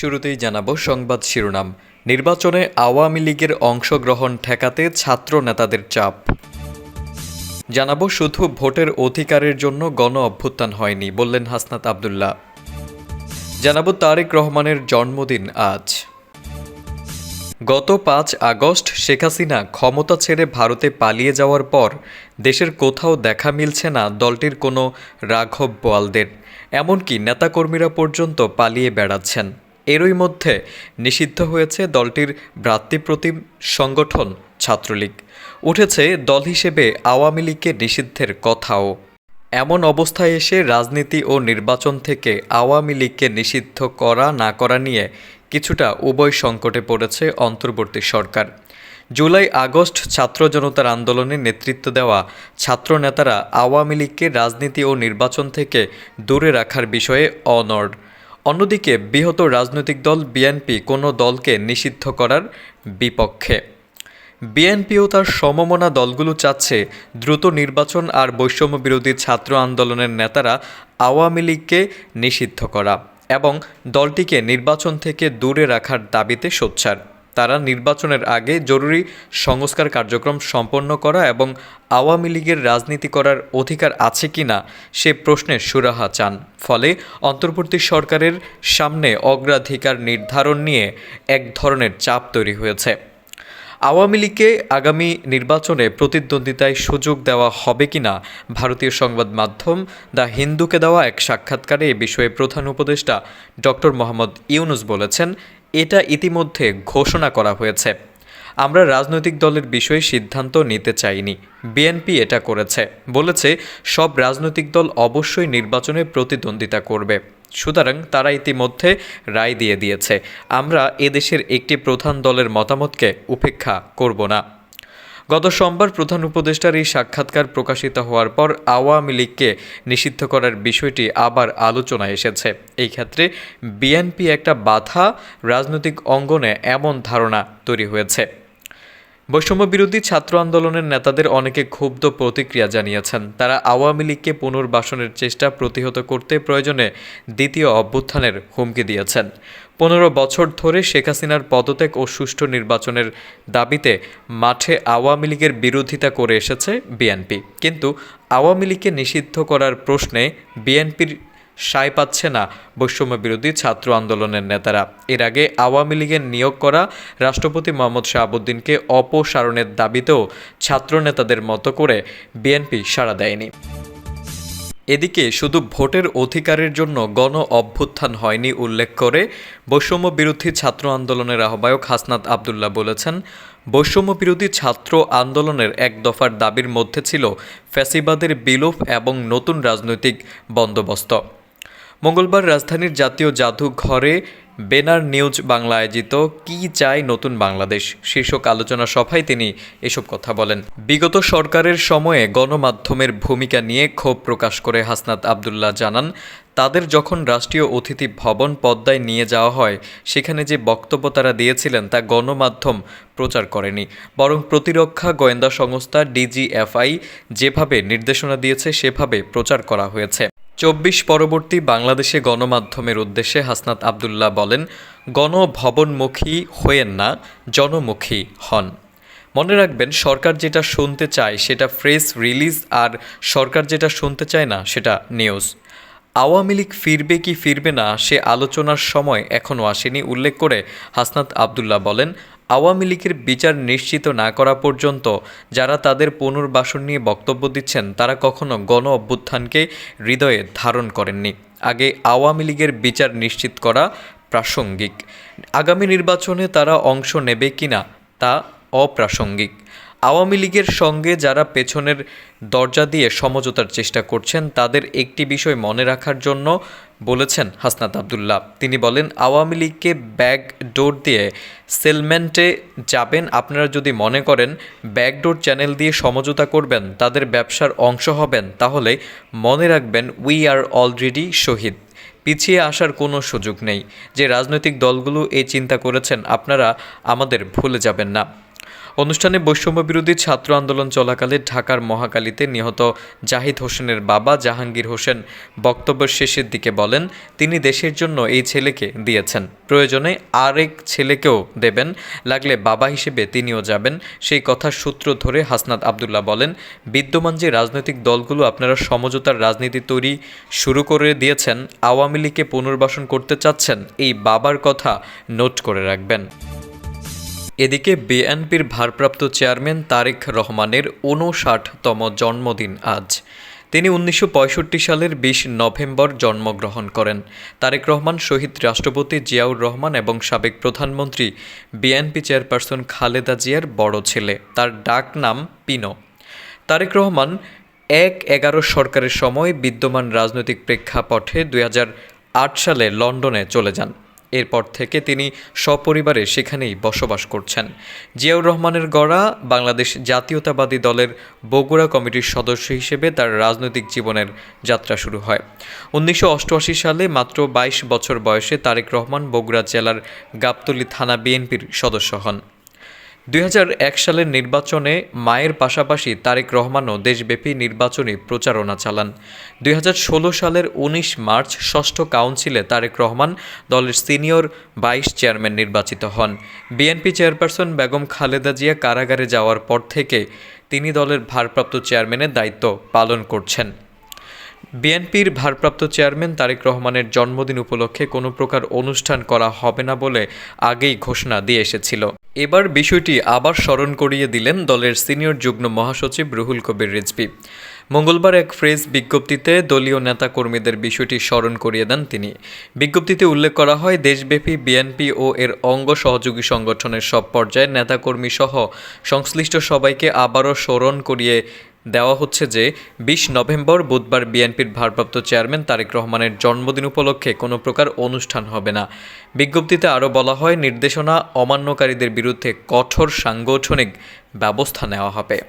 শুরুতেই জানাব সংবাদ শিরোনাম। নির্বাচনে আওয়ামী লীগের অংশগ্রহণ ঠেকাতে ছাত্র নেতাদের চাপ। জানাব শুধু ভোটের অধিকারের জন্য গণ অভ্যুত্থান হয়নি, বললেন হাসনাত আবদুল্লাহ। জানাব তারেক রহমানের জন্মদিন আজ। গত পাঁচ আগস্ট শেখ হাসিনা ক্ষমতা ছেড়ে ভারতে পালিয়ে যাওয়ার পর দেশের কোথাও দেখা মিলছে না দলটির কোনো রাঘব বোয়ালদের, এমনকি নেতাকর্মীরা পর্যন্ত পালিয়ে বেড়াচ্ছেন। এরই মধ্যে নিষিদ্ধ হয়েছে দলটির ভ্রাতৃপ্রতিম সংগঠন ছাত্রলীগ। উঠেছে দল হিসেবে আওয়ামী লীগকে নিষিদ্ধের কথাও। এমন অবস্থায় এসে রাজনীতি ও নির্বাচন থেকে আওয়ামী লীগকে নিষিদ্ধ করা না করা নিয়ে কিছুটা উভয় সংকটে পড়েছে অন্তর্বর্তী সরকার। জুলাই আগস্ট ছাত্র জনতার আন্দোলনে নেতৃত্ব দেওয়া ছাত্র নেতারা আওয়ামী লীগকে রাজনীতি ও নির্বাচন থেকে দূরে রাখার বিষয়ে অনড়। অন্যদিকে বৃহত রাজনৈতিক দল বিএনপি কোনো দলকে নিষিদ্ধ করার বিপক্ষে। বিএনপিও তার সমমনা দলগুলো চাচ্ছে দ্রুত নির্বাচন আর বৈষম্য বিরোধী ছাত্র আন্দোলনের নেতারা আওয়ামী লীগকে নিষিদ্ধ করা এবং দলটিকে নির্বাচন থেকে দূরে রাখার দাবিতে সোচ্চার। তারা নির্বাচনের আগে জরুরি সংস্কার কার্যক্রম সম্পন্ন করা এবং আওয়ামী লীগের রাজনীতি করার অধিকার আছে কি না সে প্রশ্নের সুরাহা চান। ফলে অন্তর্বর্তী সরকারের সামনে অগ্রাধিকার নির্ধারণ নিয়ে এক ধরনের চাপ তৈরি হয়েছে। আওয়ামী লীগকে আগামী নির্বাচনে প্রতিদ্বন্দ্বিতায় সুযোগ দেওয়া হবে কিনা ভারতীয় সংবাদ মাধ্যম দ্য হিন্দুকে দেওয়া এক সাক্ষাৎকারে এ বিষয়ে প্রধান উপদেষ্টা ডক্টর মোহাম্মদ ইউনুস বলেছেন এটা ইতিমধ্যে ঘোষণা করা হয়েছে। আমরা রাজনৈতিক দলের বিষয়ে সিদ্ধান্ত নিতে চাইনি। বিএনপি এটা করেছে। বলেছে, সব রাজনৈতিক দল অবশ্যই নির্বাচনে প্রতিদ্বন্দ্বিতা করবে। সুতরাং তারা ইতিমধ্যে রায় দিয়ে দিয়েছে। আমরা এদেশের একটি প্রধান দলের মতামতকে উপেক্ষা করব না। গত সোমবার প্রধান উপদেষ্টার এই সাক্ষাৎকার প্রকাশিত হওয়ার পর আওয়ামী লীগকে নিষিদ্ধ করার বিষয়টি আবার আলোচনায় এসেছে। এই ক্ষেত্রে বিএনপি একটা বাধা, রাজনৈতিক অঙ্গনে এমন ধারণা তৈরি হয়েছে। বৈষম্য বিরোধী ছাত্র আন্দোলনের নেতাদের অনেকে ক্ষুব্ধ প্রতিক্রিয়া জানিয়েছেন। তারা আওয়ামী লীগকে পুনর্বাসনের চেষ্টা প্রতিহত করতে প্রয়োজনে দ্বিতীয় অভ্যুত্থানের হুমকি দিয়েছেন। পনেরো বছর ধরে শেখ হাসিনার পদত্যাগ ও সুষ্ঠু নির্বাচনের দাবিতে মাঠে আওয়ামী লীগের বিরোধিতা করে এসেছে বিএনপি। কিন্তু আওয়ামী লীগকে নিষিদ্ধ করার প্রশ্নে বিএনপির সায় পাচ্ছে না বৈষম্য বিরোধী ছাত্র আন্দোলনের নেতারা। এর আগে আওয়ামী লীগের নিয়োগ করা রাষ্ট্রপতি মোহাম্মদ শাহাবুদ্দিনকে অপসারণের দাবিতেও ছাত্র নেতাদের মতো করে বিএনপি সাড়া দেয়নি। এদিকে শুধু ভোটের অধিকারের জন্য গণ অভ্যুত্থান হয়নি উল্লেখ করে বৈষম্য বিরোধী ছাত্র আন্দোলনের আহ্বায়ক হাসনাত আবদুল্লাহ বলেছেন বৈষম্য বিরোধী ছাত্র আন্দোলনের এক দফার দাবির মধ্যে ছিল ফ্যাসিবাদের বিলোপ এবং নতুন রাজনৈতিক বন্দোবস্ত। মঙ্গলবার রাজধানীর জাতীয় জাদুঘরে বেনার নিউজ বাংলা আয়োজিত কি চায় নতুন বাংলাদেশ? শীর্ষক আলোচনা সভায় তিনি এসব কথা বলেন। বিগত সরকারের সময়ে গণমাধ্যমের ভূমিকা নিয়ে ক্ষোভ প্রকাশ করে হাসনাত আবদুল্লাহ জানান, তাদের যখন রাষ্ট্রীয় অতিথি ভবন পদ্মায় নিয়ে যাওয়া হয়, সেখানে যে বক্তব্য তারা দিয়েছিলেন তা গণমাধ্যম প্রচার করেনি। বরং প্রতিরক্ষা গোয়েন্দা সংস্থা ডিজিএফআই যেভাবে নির্দেশনা দিয়েছে, সেভাবে প্রচার করা হয়েছে। চব্বিশ পরবর্তী বাংলাদেশে গণমাধ্যমের উদ্দেশ্যে হাসনাত আবদুল্লাহ বলেন, গণভবনমুখী হয়েন না, জনমুখী হন। মনে রাখবেন, সরকার যেটা শুনতে চায় সেটা ফ্রেস রিলিজ আর সরকার যেটা শুনতে চায় না সেটা নিউজ। আওয়ামী লীগ ফিরবে কি ফিরবে না সে আলোচনার সময় এখনও আসেনি, উল্লেখ করে হাসনাত আবদুল্লাহ বলেন আওয়ামী লীগের বিচার নিশ্চিত না করা পর্যন্ত যারা তাদের পুনর্বাসন নিয়ে বক্তব্য দিচ্ছেন, তারা কখনো গণ অভ্যুত্থানকে হৃদয়ে ধারণ করেননি। আগে আওয়ামী লীগের বিচার নিশ্চিত করা প্রাসঙ্গিক। আগামী নির্বাচনে তারা অংশ নেবে কিনা, তা অপ্রাসঙ্গিক। আওয়ামী লীগের সঙ্গে যারা পেছনের দরজা দিয়ে সমঝোতার চেষ্টা করছেন, তাদের একটি বিষয় মনে রাখার জন্য বলেছেন হাসনাত আবদুল্লাহ। তিনি বলেন, আওয়ামী লীগকে ব্যাক ডোর দিয়ে সেলমেন্টে যাবেন। আপনারা যদি মনে করেন ব্যাকডোর চ্যানেল দিয়ে সমঝোতা করবেন, তাদের ব্যবসার অংশ হবেন, তাহলে মনে রাখবেন উই আর অলরেডি শহীদ। পিছিয়ে আসার কোনো সুযোগ নেই। যে রাজনৈতিক দলগুলো এই চিন্তা করেছেন, আপনারা আমাদের ভুলে যাবেন না। অনুষ্ঠানে বৈষম্য বিরোধী ছাত্র আন্দোলন চলাকালে ঢাকার মহাকালীতে নিহত জাহিদ হোসেনের বাবা জাহাঙ্গীর হোসেন বক্তব্যের শেষের দিকে বলেন, তিনি দেশের জন্য এই ছেলেকে দিয়েছেন। প্রয়োজনে আরেক ছেলেকেও দেবেন। লাগলে বাবা হিসেবে তিনিও যাবেন। সেই কথার সূত্র ধরে হাসনাত আবদুল্লাহ বলেন, বিদ্যমান যে রাজনৈতিক দলগুলো আপনারা সমঝোতার রাজনীতি তৈরি শুরু করে দিয়েছেন, আওয়ামী লীগকে পুনর্বাসন করতে চাচ্ছেন, এই বাবার কথা নোট করে রাখবেন। এদিকে বিএনপির ভারপ্রাপ্ত চেয়ারম্যান তারেক রহমানের ঊনষাটতম জন্মদিন আজ। তিনি উনিশশো পঁয়ষট্টি সালের বিশ নভেম্বর জন্মগ্রহণ করেন। তারেক রহমান শহীদ রাষ্ট্রপতি জিয়াউর রহমান এবং সাবেক প্রধানমন্ত্রী বিএনপি চেয়ারপারসন খালেদা জিয়ার বড় ছেলে। তার ডাক নাম পিনো। তারেক রহমান এক এগারো সরকারের সময় বিদ্যমান রাজনৈতিক প্রেক্ষাপটে দু হাজার আট সালে লন্ডনে চলে যান। এরপর থেকে তিনি সপরিবারে সেখানেই বসবাস করছেন। জিয়াউর রহমানের গড়া বাংলাদেশ জাতীয়তাবাদী দলের বগুড়া কমিটির সদস্য হিসেবে তার রাজনৈতিক জীবনের যাত্রা শুরু হয়। উনিশশো অষ্টআশি সালে মাত্র বাইশ বছর বয়সে তারেক রহমান বগুড়া জেলার গাবতলী থানা বিএনপির সদস্য হন। দুই হাজার এক সালের নির্বাচনে মায়ের পাশাপাশি তারেক রহমানও দেশব্যাপী নির্বাচনী প্রচারণা চালান। দুই হাজার ষোলো সালের ১৯ মার্চ ষষ্ঠ কাউন্সিলে তারেক রহমান দলের সিনিয়র ভাইস চেয়ারম্যান নির্বাচিত হন। বিএনপি চেয়ারপারসন বেগম খালেদা জিয়া কারাগারে যাওয়ার পর থেকে তিনি দলের ভারপ্রাপ্ত চেয়ারম্যানের দায়িত্ব পালন করছেন। বিএনপির ভারপ্রাপ্ত চেয়ারম্যান তারেক রহমানের জন্মদিন উপলক্ষে কোনো প্রকার অনুষ্ঠান করা হবে না বলে আগেই ঘোষণা দিয়ে এসেছিল। এবার বিষয়টি আবার স্মরণ করিয়ে দিলেন দলের সিনিয়র যুগ্ম মহাসচিব রুহুল কবির রিজভি। মঙ্গলবার এক ফ্রেজ বিজ্ঞপ্তিতে দলীয় নেতা কর্মীদের বিষয়টি স্মরণ করিয়ে দেন তিনি। বিজ্ঞপ্তিতে উল্লেখ করা হয়, দেশব্যাপী বিএনপি ও এর অঙ্গ সহযোগী সংগঠনের সব পর্যায়ে নেতাকর্মী সহ সংশ্লিষ্ট সবাইকে আবারও স্মরণ করিয়ে দেওয়া হচ্ছে যে বিশ নভেম্বর বুধবার বিএনপির ভারপ্রাপ্ত চেয়ারম্যান তারেক রহমানের জন্মদিন উপলক্ষে কোনো প্রকার অনুষ্ঠান হবে না। বিজ্ঞপ্তিতে আরও বলা হয়, নির্দেশনা অমান্যকারীদের বিরুদ্ধে কঠোর সাংগঠনিক ব্যবস্থা নেওয়া হবে।